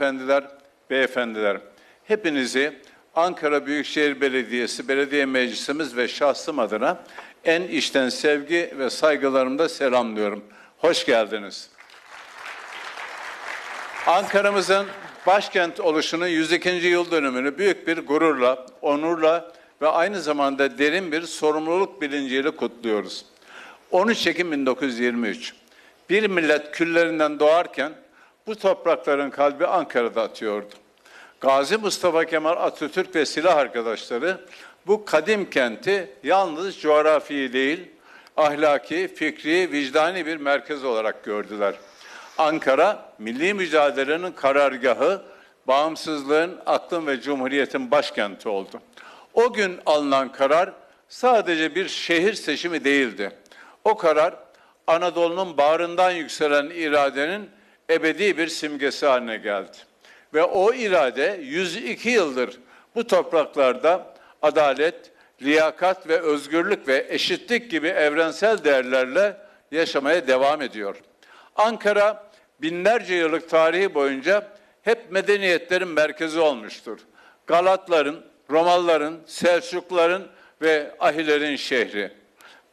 Efendiler, beyefendiler, hepinizi Ankara Büyükşehir Belediyesi, Belediye Meclisimiz ve şahsım adına en içten sevgi ve saygılarımda selamlıyorum. Hoş geldiniz. Ankara'mızın başkent oluşunun 102. yıl dönümünü büyük bir gururla, onurla ve aynı zamanda derin bir sorumluluk bilinciyle kutluyoruz. 13 Ekim 1923. Bir millet küllerinden doğarken bu toprakların kalbi Ankara'da atıyordu. Gazi Mustafa Kemal Atatürk ve silah arkadaşları bu kadim kenti yalnız coğrafi değil, ahlaki, fikri, vicdani bir merkez olarak gördüler. Ankara, milli mücadelenin karargahı, bağımsızlığın, aklın ve cumhuriyetin başkenti oldu. O gün alınan karar sadece bir şehir seçimi değildi. O karar Anadolu'nun bağrından yükselen iradenin ebedi bir simgesi haline geldi. Ve o irade 102 yıldır bu topraklarda adalet, liyakat ve özgürlük ve eşitlik gibi evrensel değerlerle yaşamaya devam ediyor. Ankara binlerce yıllık tarihi boyunca hep medeniyetlerin merkezi olmuştur. Galatların, Romalıların, Selçukluların ve Ahilerin şehri,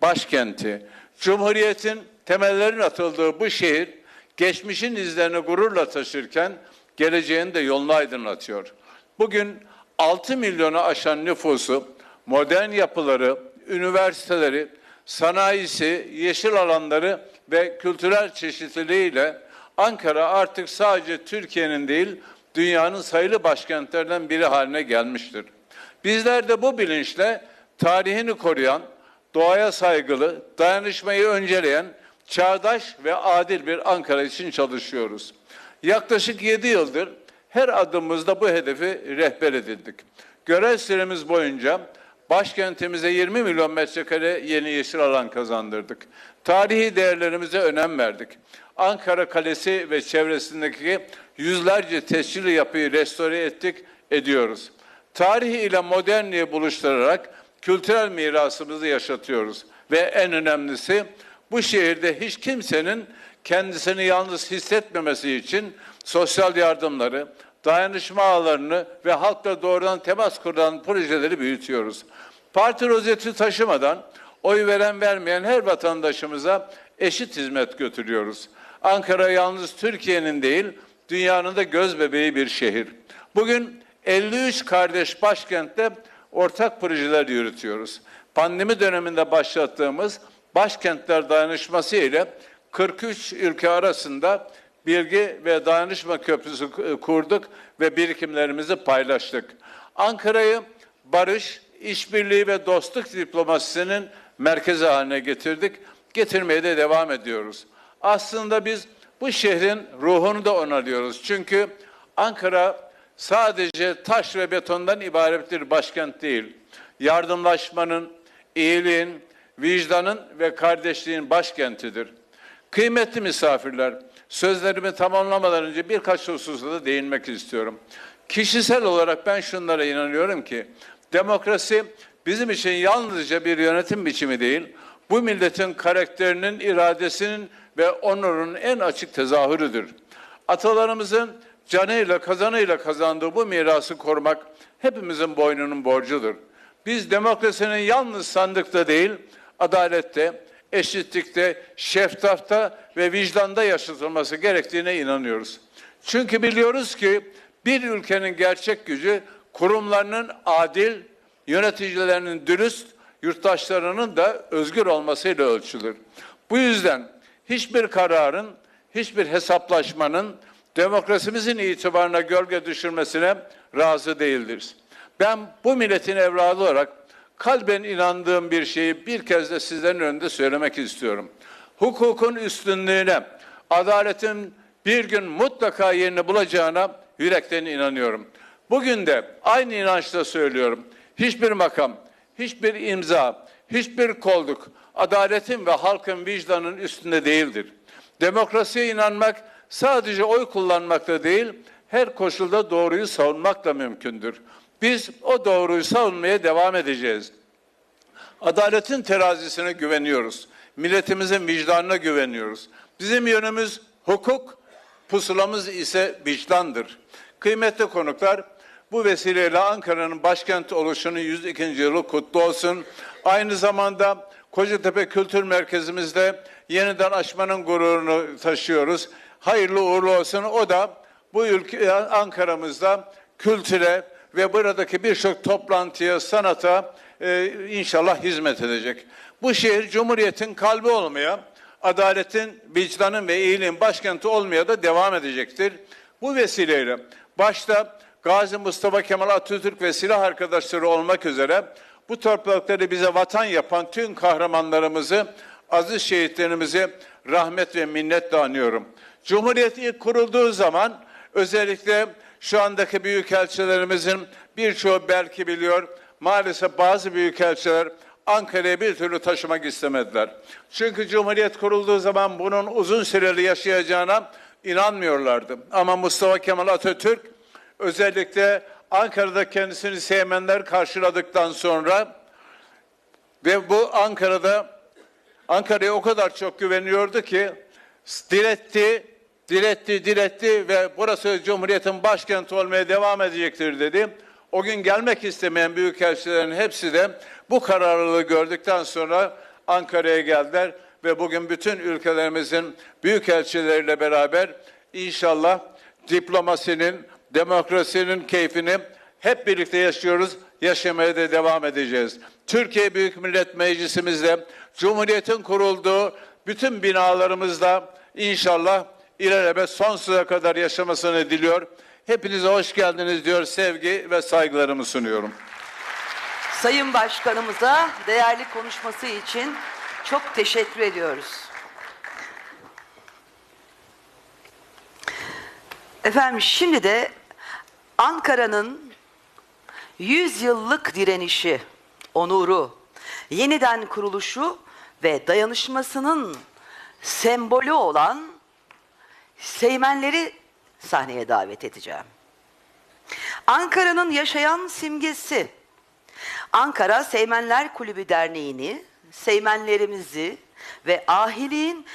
başkenti. Cumhuriyetin temellerin atıldığı bu şehir geçmişin izlerini gururla taşırken geleceğin de yolunu aydınlatıyor. Bugün 6 milyonu aşan nüfusu, modern yapıları, üniversiteleri, sanayisi, yeşil alanları ve kültürel çeşitliliğiyle Ankara artık sadece Türkiye'nin değil, dünyanın sayılı başkentlerinden biri haline gelmiştir. Bizler de bu bilinçle tarihini koruyan, doğaya saygılı, dayanışmayı önceleyen, çağdaş ve adil bir Ankara için çalışıyoruz. Yaklaşık 7 yıldır her adımımızda bu hedefi rehber edildik. Görev süremiz boyunca başkentimize 20 milyon metrekare yeni yeşil alan kazandırdık. Tarihi değerlerimize önem verdik. Ankara Kalesi ve çevresindeki yüzlerce tescilli yapıyı restore ettik, ediyoruz. Tarih ile modernliği buluşturarak kültürel mirasımızı yaşatıyoruz. Ve en önemlisi bu şehirde hiç kimsenin kendisini yalnız hissetmemesi için sosyal yardımları, dayanışma ağlarını ve halkla doğrudan temas kuran projeleri büyütüyoruz. Parti rozeti taşımadan oy veren vermeyen her vatandaşımıza eşit hizmet götürüyoruz. Ankara yalnız Türkiye'nin değil, dünyanın da göz bebeği bir şehir. Bugün 53 kardeş başkentte ortak projeler yürütüyoruz. Pandemi döneminde başlattığımız Başkentler Dayanışması ile 43 ülke arasında bilgi ve dayanışma köprüsü kurduk ve birikimlerimizi paylaştık. Ankara'yı barış, işbirliği ve dostluk diplomasisinin merkezi haline getirdik. Getirmeye de devam ediyoruz. Aslında biz bu şehrin ruhunu da onarıyoruz. Çünkü Ankara sadece taş ve betondan ibaret bir başkent değil. Yardımlaşmanın, iyiliğin, vicdanın ve kardeşliğin başkentidir. Kıymetli misafirler, sözlerimi tamamlamadan önce birkaç hususa da değinmek istiyorum. Kişisel olarak ben şunlara inanıyorum ki, demokrasi bizim için yalnızca bir yönetim biçimi değil, bu milletin karakterinin, iradesinin ve onurunun en açık tezahürüdür. Atalarımızın canıyla, kazanıyla kazandığı bu mirası korumak hepimizin boynunun borcudur. Biz demokrasinin yalnız sandıkta değil, adalette, eşitlikte, şeffafta ve vicdanda yaşatılması gerektiğine inanıyoruz. Çünkü biliyoruz ki bir ülkenin gerçek gücü kurumlarının adil, yöneticilerinin dürüst, yurttaşlarının da özgür olmasıyla ölçülür. Bu yüzden hiçbir kararın, hiçbir hesaplaşmanın demokrasimizin itibarına gölge düşürmesine razı değildir. Ben bu milletin evladı olarak kalben inandığım bir şeyi bir kez de sizlerin önünde söylemek istiyorum. Hukukun üstünlüğüne, adaletin bir gün mutlaka yerini bulacağına yürekten inanıyorum. Bugün de aynı inançla söylüyorum. Hiçbir makam, hiçbir imza, hiçbir kolluk adaletin ve halkın vicdanının üstünde değildir. Demokrasiye inanmak sadece oy kullanmakla değil, her koşulda doğruyu savunmakla mümkündür. Biz o doğruyu savunmaya devam edeceğiz. Adaletin terazisine güveniyoruz. Milletimizin vicdanına güveniyoruz. Bizim yönümüz hukuk, pusulamız ise vicdandır. Kıymetli konuklar, bu vesileyle Ankara'nın başkent oluşunun 102. yılı kutlu olsun. Aynı zamanda Kocatepe Kültür Merkezimizde yeniden açmanın gururunu taşıyoruz. Hayırlı uğurlu olsun. O da bu ülke Ankara'mızda kültüre ve buradaki birçok toplantıya, sanata e, inşallah hizmet edecek. Bu şehir Cumhuriyet'in kalbi olmaya, adaletin, vicdanın ve iyiliğin başkenti olmaya da devam edecektir. Bu vesileyle başta Gazi Mustafa Kemal Atatürk ve silah arkadaşları olmak üzere bu toprakları bize vatan yapan tüm kahramanlarımızı, aziz şehitlerimizi rahmet ve minnetle anıyorum. Cumhuriyet ilk kurulduğu zaman özellikle şu andaki büyükelçilerimizin birçoğu belki biliyor, maalesef bazı büyükelçiler Ankara'ya bir türlü taşımak istemediler. Çünkü Cumhuriyet kurulduğu zaman bunun uzun süreli yaşayacağına inanmıyorlardı. Ama Mustafa Kemal Atatürk özellikle Ankara'da kendisini sevmenler karşıladıktan sonra ve bu Ankara'da Ankara'ya o kadar çok güveniyordu ki diretti, diretti, diretti ve burası Cumhuriyet'in başkenti olmaya devam edecektir dedi. O gün gelmek istemeyen büyükelçilerin hepsi de bu kararlılığı gördükten sonra Ankara'ya geldiler ve bugün bütün ülkelerimizin büyükelçileriyle beraber inşallah diplomasinin, demokrasinin keyfini hep birlikte yaşıyoruz, yaşamaya da devam edeceğiz. Türkiye Büyük Millet Meclisimizde Cumhuriyet'in kurulduğu bütün binalarımızda inşallah ilerleme sonsuza kadar yaşamasını diliyor. Hepinize hoş geldiniz diyor, sevgi ve saygılarımı sunuyorum. Sayın Başkanımıza değerli konuşması için çok teşekkür ediyoruz. Efendim şimdi de Ankara'nın 100 yıllık direnişi, onuru, yeniden kuruluşu ve dayanışmasının sembolü olan Seymenleri sahneye davet edeceğim. Ankara'nın yaşayan simgesi, Ankara Seymenler Kulübü Derneği'ni, Seymenlerimizi ve ahiliğin